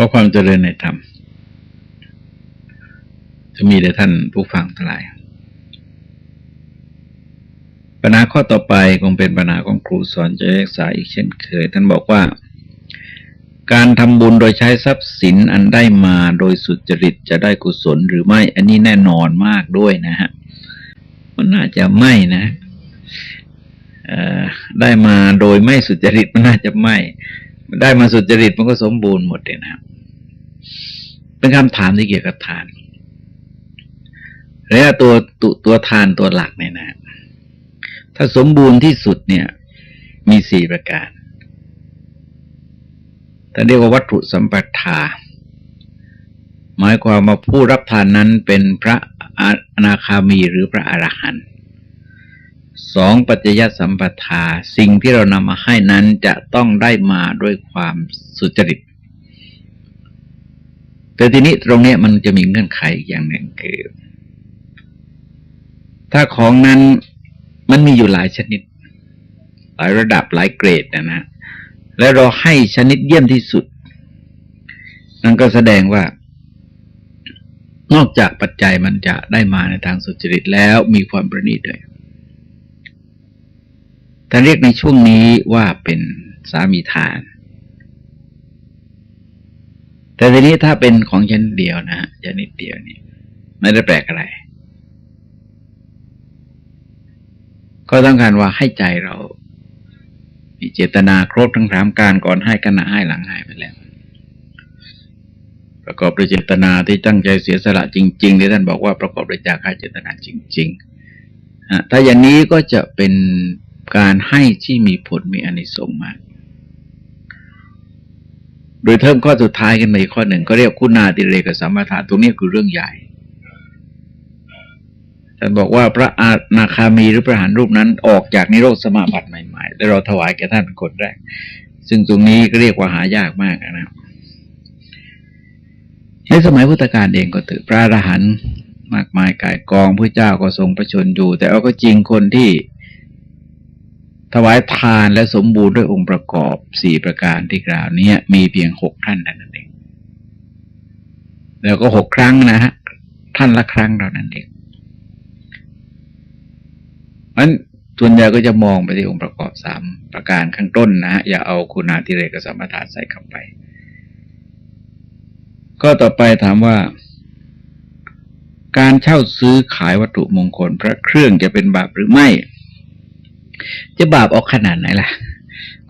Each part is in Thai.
อความเจริญในธรรม จะมีแด่ท่านผู้ฟังทั้งหลาย ปัญหาข้อต่อไปคงเป็นปัญหาของครูสอนจะรักษายอีกเช่นเคย ท่านบอกว่า การทำบุญโดยใช้ทรัพย์สินอันได้มาโดยสุจริตจะได้กุศลหรือไม่ อันนี้แน่นอนมากด้วยนะฮะ มันน่าจะไม่นะได้มาโดยไม่สุจริตมันน่าจะไม่ ได้มาสุจริตมันก็สมบูรณ์หมดเลยนะครับ เป็นคำถามที่เกี่ยวกับทานแล้วตัวตัวตัวทานตัวหลักเนี่ยนะ ถ้าสมบูรณ์ที่สุดเนี่ย มีสี่ประการแต่เรียกว่าวัตถุสัมปทา หมายความว่าผู้รับทานนั้นเป็นพระอนาคามีหรือพระอรหันต์สองปัจจยสัมปทา สิ่งที่เรานำมาให้นั้นจะต้องได้มาด้วยความสุจริต แต่ทีนี้ตรงนี้มันจะมีเงื่อนไขอย่างหนึ่งคือ ถ้าของนั้นมันมีอยู่หลายชนิด หลายระดับหลายเกรดนะนะและเราให้ชนิดเยี่ยมที่สุด นั่นก็แสดงว่า นอกจากปัจจัยมันจะได้มาในทางสุจริตแล้วมีความประณีตด้วยท่านเรียกในช่วงนี้ว่าเป็นสามีทาน แต่ทีนี้ถ้าเป็นของชนิดเดียวนะชนิดเดียวนี่ไม่ได้แปลกอะไร ก็ต้องการว่าให้ใจเรา มีเจตนาครบทั้งสามการก่อนให้ขณะให้หลังให้ไปแล้ว ประกอบด้วยเจตนาที่ตั้งใจเสียสละจริงๆที่ท่านบอกว่าประกอบด้วยจากาเจตนาจริงๆถ้าอย่างนี้ก็จะเป็นการให้ที่มีผลมีอนิสงส์มาก โดยเทิมข้อสุดท้ายกันในข้อหนึ่งก็เรียกคุณาติเรกสัมมาทานตรงนี้คือเรื่องใหญ่ท่านบอกว่าพระอาณาคามีหรือพระหานรูปนั้นออกจากนิโรธสมาบัติใหม่ๆ แล้วเราถวายแก่ท่านคนแรก ซึ่งตรงนี้ก็เรียกว่าหายากมากนะครับในสมัยพุทธกาลเองก็ถือพระอรหันต์มากมายกายกองพระเจ้าก็ทรงประชนอยู่ แต่เอาก็จริงคนที่ ถวายทานและสมบูรณ์ด้วยองค์ประกอบสี่ประการที่กล่าวนี้มีเพียงหกท่านเท่านั่นเอง แล้วก็หกครั้งนะฮะท่านละครั้งเท่านั้นเองมันส่วนใหญ่ก็จะมองไปที่องค์ประกอบสามประการข้างต้นนะฮะอย่าเอาคุณาธิเรกสมถะใส่เข้าไป ก็ต่อไปถามว่า การเช่าซื้อขายวัตถุมงคลพระเครื่องจะเป็นบาปหรือไม่ จะบาปออกขนาดไหนล่ะ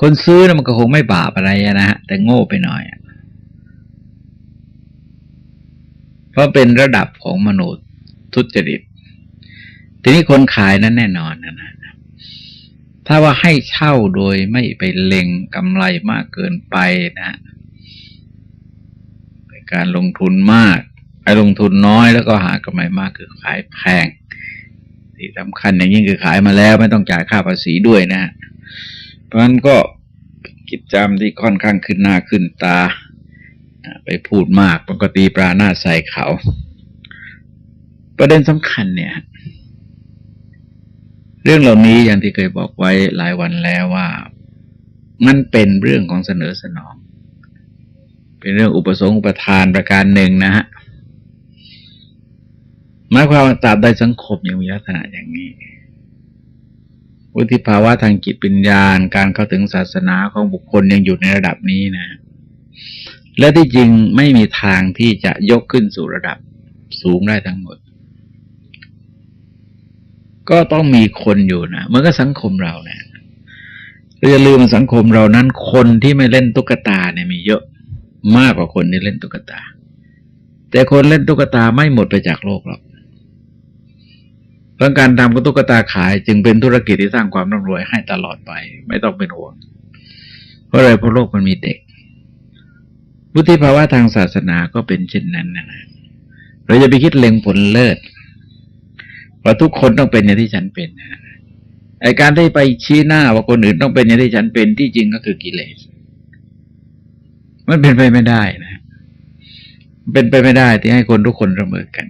คนซื้อนะมันก็คงไม่บาปอะไรนะฮะแต่โง่ไปหน่อยเพราะเป็นระดับของมนุษย์ทุจริต ทีนี้คนขายนั้นแน่นอนนะนะถ้าว่าให้เช่าโดยไม่ไปเล็งกำไรมากเกินไปนะการลงทุนมาก ไอ้ลงทุนน้อยแล้วก็หากำไรมากคือขายแพง ที่สำคัญอย่างยิ่งคือขายมาแล้วไม่ต้องจ่ายค่าภาษีด้วยนะ เพราะฉะนั้นก็กิจจำที่ค่อนข้างขึ้นหน้าขึ้นตา ไปพูดมากปกติปลาหน้าใส่เขา ประเด็นสำคัญเนี่ย เรื่องเหล่านี้อย่างที่เคยบอกไว้หลายวันแล้วว่า มันเป็นเรื่องของเสนอสนอง เป็นเรื่องอุปสงค์อุปทานประการหนึ่งนะฮะ หมายความว่าตราบใดสังคมยังมีลักษณะอย่างนี้วุฒิภาวะทางจิตปัญญาการเข้าถึงศาสนาของบุคคลยังอยู่ในระดับนี้นะ และที่จริงไม่มีทางที่จะยกขึ้นสู่ระดับสูงได้ทั้งหมด ก็ต้องมีคนอยู่นะเมื่อก็สังคมเราเนะเราอย่าลืมสังคมเรานั้น คนที่ไม่เล่นตุ๊กตาเนี่ยมีเยอะมากกว่าคนที่เล่นตุ๊กตา แต่คนเล่นตุ๊กตาไม่หมดไปจากโลกหรอก เรื่องการทำกตุ๊กตาขายจึงเป็นธุรกิจที่สร้างความร่ำรวยให้ตลอดไป ไม่ต้องเป็นห่วง เพราะอะไรเพราะโลกมันมีเด็กวุฒิภาวะทางศาสนาก็เป็นเช่นนั้นนะเราจะไปคิดเล็งผลเลิศว่าทุกคนต้องเป็นอย่างที่ฉันเป็นไอการที่ไปชี้หน้าว่าคนอื่นต้องเป็นอย่างที่ฉันเป็นที่จริงก็คือกิเลสมันเป็นไปไม่ได้นะเป็นไปไม่ได้ที่ให้คนทุกคนเสมอกัน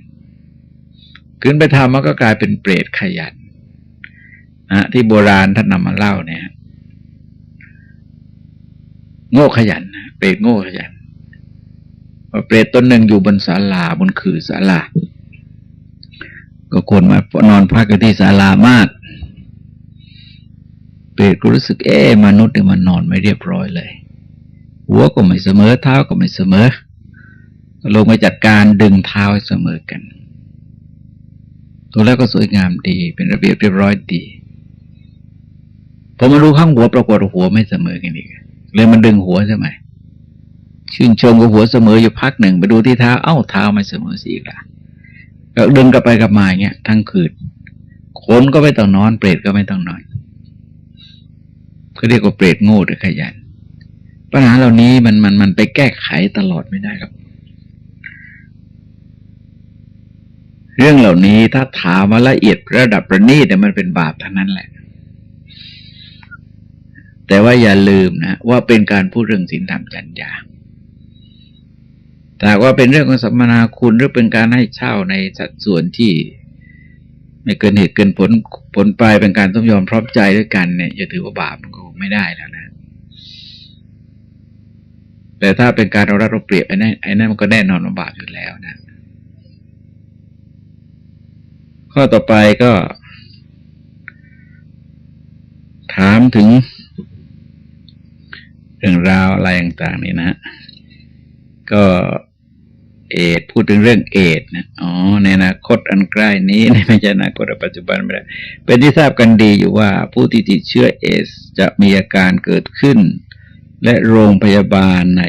ขึ้นไปทำมันก็กลายเป็นเปรตขยันนะที่โบราณท่านนำมาเล่าเนี่ย โง่ขยันเปรตโง่ขยันเปรตตนหนึ่งอยู่บนศาลาบนคือศาลา ก็คนมานอนพักกันที่ศาลามาก เปรตก็รู้สึกเอ๊มนุษย์เนี่ยมันนอนไม่เรียบร้อยเลย หัวก็ไม่เสมอเท้าก็ไม่เสมอลงมาจัดการดึงเท้าให้เสมอกัน ตัวแรกก็สวยงามดี เป็นระเบียบเรียบร้อยดีพอมารู้ข้างหัวปรากฏหัวไม่เสมอกันอีกเลยมันดึงหัวใช่ไหมชื่นชมกับหัวเสมออยู่พักหนึ่งไปดูที่เท้าเอ้าเท้าไม่เสมอสิอีกละก็ดึงกลับไปกลับมาเงี้ยทั้งคืนคนก็ไม่ต้องนอน เปรตก็ไม่ต้องนอนก็เรียกว่าเปรตโง่หรือขยันปัญหาเหล่านี้มันมันมันไปแก้ไขตลอดไม่ได้ครับ เรื่องเหล่านี้ถ้าถามมาละเอียดระดับประณีตเนี่ยมันเป็นบาปทั้งนั้นแหละ แต่ว่าอย่าลืมนะว่าเป็นการพูดเรื่องศีลธรรมจัญญาแต่ว่าเป็นเรื่องของสัมมนาคุณหรือเป็นการให้เช่าในสัดส่วนที่ ไม่เกินเหตุเกินผลผลไปเป็นการสมยอมพร้อมใจด้วยกันเนี่ยจะถือว่าบาปมันก็ไม่ได้แล้วนะ แต่ถ้าเป็นการเรารัดเราเปรียบไอ้นั่นไอ้นั่นมันก็แน่นอนว่าบาปอยู่แล้วนะ ข้อต่อไปก็ ถามถึง เรื่องราวอะไรต่างๆนี่นะ ก็เอดพูดถึงเรื่องเอดนะอ๋อในอนาคตอันใกล้นี้ไม่ใช่อนาคตปัจจุบันไม่ได้เป็นที่ทราบกันดีอยู่ว่าผู้ที่ติดเชื้อเอสจะมีอาการเกิดขึ้น และโรงพยาบาลใน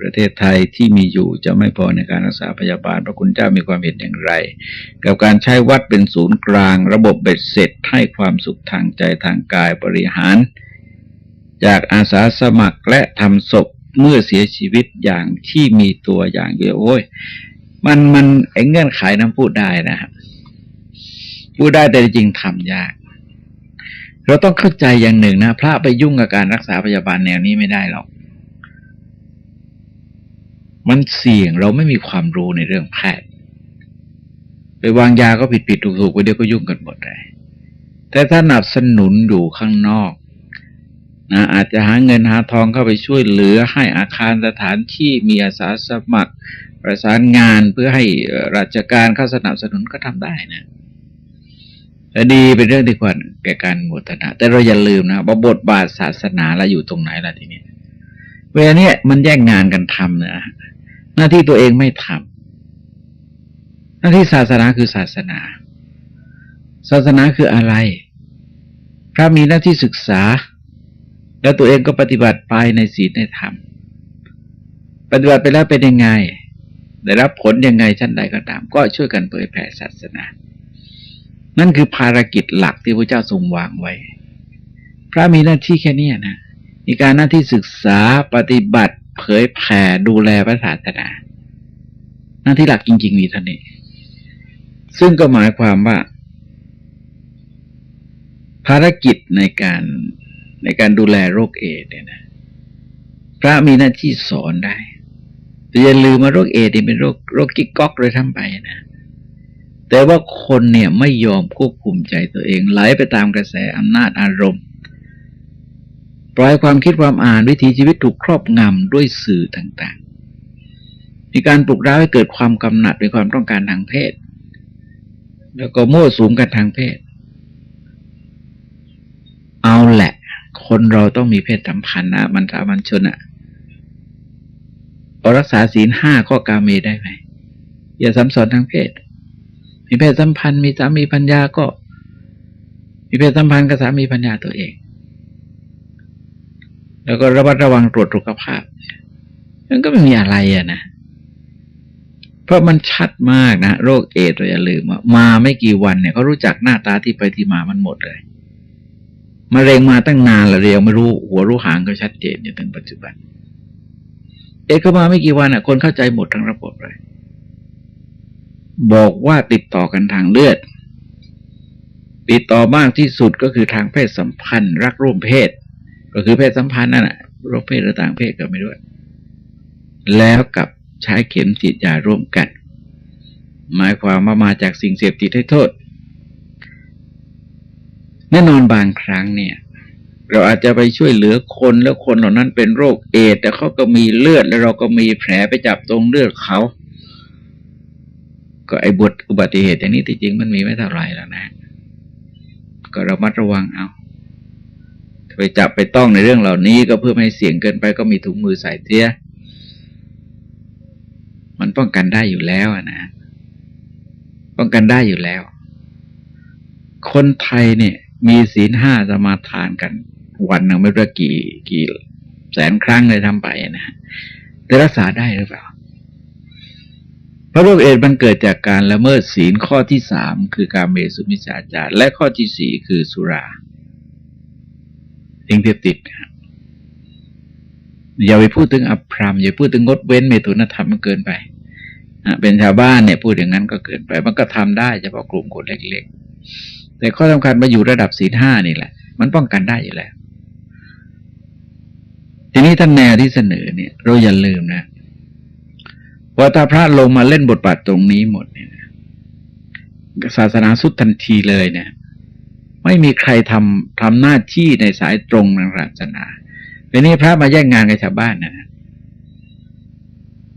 ประเทศไทยที่มีอยู่จะไม่พอในการรักษาพยาบาล พระคุณเจ้ามีความเห็นอย่างไร กับการใช้วัดเป็นศูนย์กลาง ระบบเบ็ดเสร็จให้ความสุขทางใจทางกายบริหาร จากอาสาสมัครและทำศพเมื่อเสียชีวิตอย่างที่มีตัวอย่างเดียวโอ้ยมันมันไอ้เงื่อนไขนั้นพูดได้นะครับพูดได้แต่จริงทำยาก เราต้องเข้าใจอย่างหนึ่งนะ พระไปยุ่งกับการรักษาพยาบาลแนวนี้ไม่ได้หรอก มันเสี่ยงเราไม่มีความรู้ในเรื่องแพทย์ ไปวางยาก็ผิดผิดถูกถูกไปเดี๋ยวก็ยุ่งกันหมดเลยแต่ถ้าหนับสนุนอยู่ข้างนอกนะอาจจะหาเงินหาทองเข้าไปช่วยเหลือให้อาคารสถานที่มีอาสาสมัคร ประสานงานเพื่อให้ราชการเข้าสนับสนุนก็ทำได้นะแต่ดีเป็นเรื่องที่ควร แก่การโมทนาแต่เราอย่าลืมนะว่าบทบาทศาสนาเราอยู่ตรงไหนล่ะทีนี้เวลาเนี้ยมันแย่งงานกันทำนะหน้าที่ตัวเองไม่ทำหน้าที่ศาสนาคือศาสนา ศาสนาคืออะไร พระมีหน้าที่ศึกษา แล้วตัวเองก็ปฏิบัติไปในศีลในธรรม ปฏิบัติไปแล้วเป็นยังไง ได้รับผลยังไงชั้นใดก็ตาม ก็ช่วยกันเผยแผ่ศาสนา นั่นคือภารกิจหลักที่พระเจ้าทรงวางไว้ พระมีหน้าที่แค่นี้นะมีการหน้าที่ศึกษาปฏิบัติเผยแผ่ดูแลพระศาสนา หน้าที่หลักจริง ๆ มีเท่านี้ ซึ่งก็หมายความว่า ภารกิจในการในการดูแลโรคเอดเนี่ยนะพระมีหน้าที่สอนได้แต่อย่าลืมว่าโรคเอดเป็นโรคโรคกิ๊กก๊อกเลยทั้งไปนะ แต่ว่าคนเนี่ยไม่ยอมควบคุมใจตัวเอง ไหลไปตามกระแสอำนาจอารมณ์ ปล่อยความคิดความอ่านวิถีชีวิตถูกครอบงำด้วยสื่อต่างๆ มีการปลุกร้าวให้เกิดความกำหนัดในความต้องการทางเพศ แล้วก็มั่วสุมกันทางเพศ เอาแหละ คนเราต้องมีเพศสัมพันธ์นะมันสามัญชนอะรักษาศีลห้าข้อกาเมได้ไหมอย่าสัมสอนทางเพศ มีเพศสัมพันธ์มีสามีพัญญาก็ มีเพศสัมพันธ์กับสามีพัญญาตัวเอง แล้วก็ระมัดระวังตรวจสุขภาพมันก็ไม่มีอะไรอะนะเพราะมันชัดมากนะโรคเอดเราอย่าลืมว่ามาไม่กี่วันเนี่ยเขารู้จักหน้าตาที่ไปที่มามันหมดเลยมะเร็งมาตั้งนานแล้วเรียวไม่รู้ หัวรู้หางก็ชัดเจนอยู่ถึงปัจจุบัน เอกมาไม่กี่วันอะ คนเข้าใจหมดทั้งระบบเลย บอกว่าติดต่อกันทางเลือด ติดต่อมากที่สุดก็คือทางเพศสัมพันธ์ รักร่วมเพศ ก็คือเพศสัมพันธ์นั่นแหละร่วมเพศหรือต่างเพศก็ไม่ด้วยแล้วกับใช้เข็มจิตยาร่วมกัน หมายความว่ามาจากสิ่งเสพติดให้โทษ แน่นอนบางครั้งเนี่ย เราอาจจะไปช่วยเหลือคนแล้วคนเหล่านั้นเป็นโรคเอดแต่เขาก็มีเลือดแล้วเราก็มีแผลไปจับตรงเลือดเขา ก็ไอ้บทอุบัติเหตุอย่างนี้ที่จริงมันมีไม่เท่าไรแล้วนะ ก็ระมัดระวังเอาไปจับไปต้องในเรื่องเหล่านี้ก็เพื่อไม่ให้เสี่ยงเกินไปก็มีถุงมือใส่เทียมันป้องกันได้อยู่แล้วนะ ป้องกันได้อยู่แล้ว คนไทยเนี่ย มีศีลห้าสมาทานกัน วันหนึ่งไม่รู้กี่กี่แสนครั้งเลยทำไปนะฮะแต่รักษาได้หรือเปล่า พระโรคเอดมันเกิดจากการละเมิดศีลข้อที่สามคือการเมสุมิจฉาจารและข้อที่สี่คือสุราเองเพียบติดอย่าไปพูดถึงอภรรมอย่าพูดถึงงดเว้นเมตุนธรรมมันเกินไปเป็นชาวบ้านเนี่ยพูดอย่างนั้นก็เกินไป มันก็ทำได้เฉพาะกลุ่มคนเล็กๆ แต่ข้อสำคัญมาอยู่ระดับศีลห้านี่แหละ มันป้องกันได้อยู่แล้ว ทีนี้ท่านแนวที่เสนอเนี่ย เราอย่าลืมนะ ว่าถ้าพระลงมาเล่นบทบาทตรงนี้หมดเนี่ยนะศาสนาสุดทันทีเลยเนี่ย ไม่มีใครทำทำหน้าที่ในสายตรงทางศาสนาทีนี้พระมาแย่งงานกับชาวบ้านนะ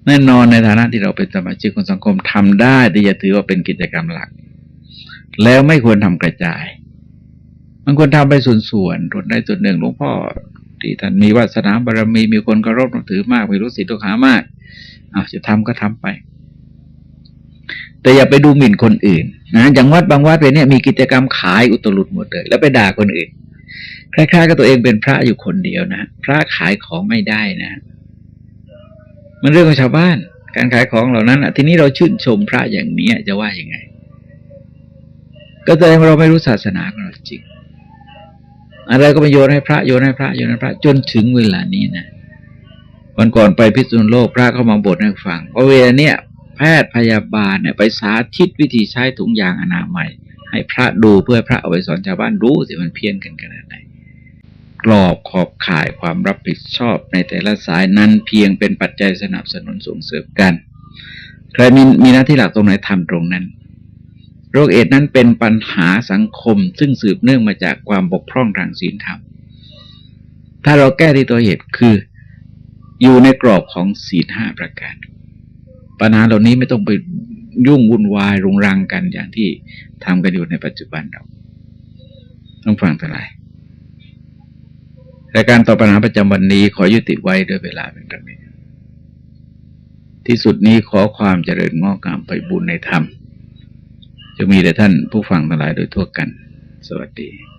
แน่นอนในฐานะที่เราเป็นสมาชิกของสังคมทำได้แต่อย่าถือว่าเป็นกิจกรรมหลัก แล้วไม่ควรทำกระจายมันควรทำไปส่วนๆส่วนใดส่วนหนึ่งหลวงพ่อที่ท่านมีวาสนาบารมีมีคนเคารพนับถือมากมีรู้สิทธิ์ลูกหามาก จะทำก็ทำไป แต่อย่าไปดูหมิ่นคนอื่นนะอย่างวัดบางวัดไปเนี่ยมีกิจกรรมขายอุตลุดหมดเลย แล้วไปด่าคนอื่นคล้ายๆกับตัวเองเป็นพระอยู่คนเดียวนะพระขายของไม่ได้นะ มันเรื่องของชาวบ้าน การขายของเหล่านั้นอะทีนี้เราชื่นชมพระอย่างนี้จะว่ายังไง ก็แสดงว่าเราไม่รู้ศาสนาของเราจริงอะไรก็ไปโยนให้พระโยนให้พระโยนให้พระ จนถึงเวลานี้นะ วันก่อนไปพิษณุโลกพระเข้ามาบทให้ฟังว่าเวลาเนี้ยแพทย์พยาบาลเนี่ยไปสาธิตวิธีใช้ถุงยางอนามัย ให้พระดูเพื่อพระเอาไปสอนชาวบ้านรู้สิมันเพี้ยนกันขนาดไหนกรอบขอบข่ายความรับผิดชอบในแต่ละสายนั้นเพียงเป็นปัจจัยสนับสนุนส่งเสริมกัน ใครมีมีหน้าที่หลักตรงไหนทำตรงนั้น โรคเอดส์นั้นเป็นปัญหาสังคม ซึ่งสืบเนื่องมาจากความบกพร่องทางศีลธรรม ถ้าเราแก้ที่ตัวเหตุคือ อยู่ในกรอบของศีลห้าประการ ปัญหาเหล่านี้ไม่ต้องไปยุ่งวุ่นวายรุงรังกันอย่างที่ทำกันอยู่ในปัจจุบันเราต้องฟังทั้งหลายรายการตอบปัญหาประจำวันนี้ขอยุติไว้ด้วยเวลาเป็นเท่านี้ ที่สุดนี้ขอความเจริญงอกงามไปบุญในธรรม จะมีแต่ท่านผู้ฟังทั้งหลายโดยทั่วกัน สวัสดี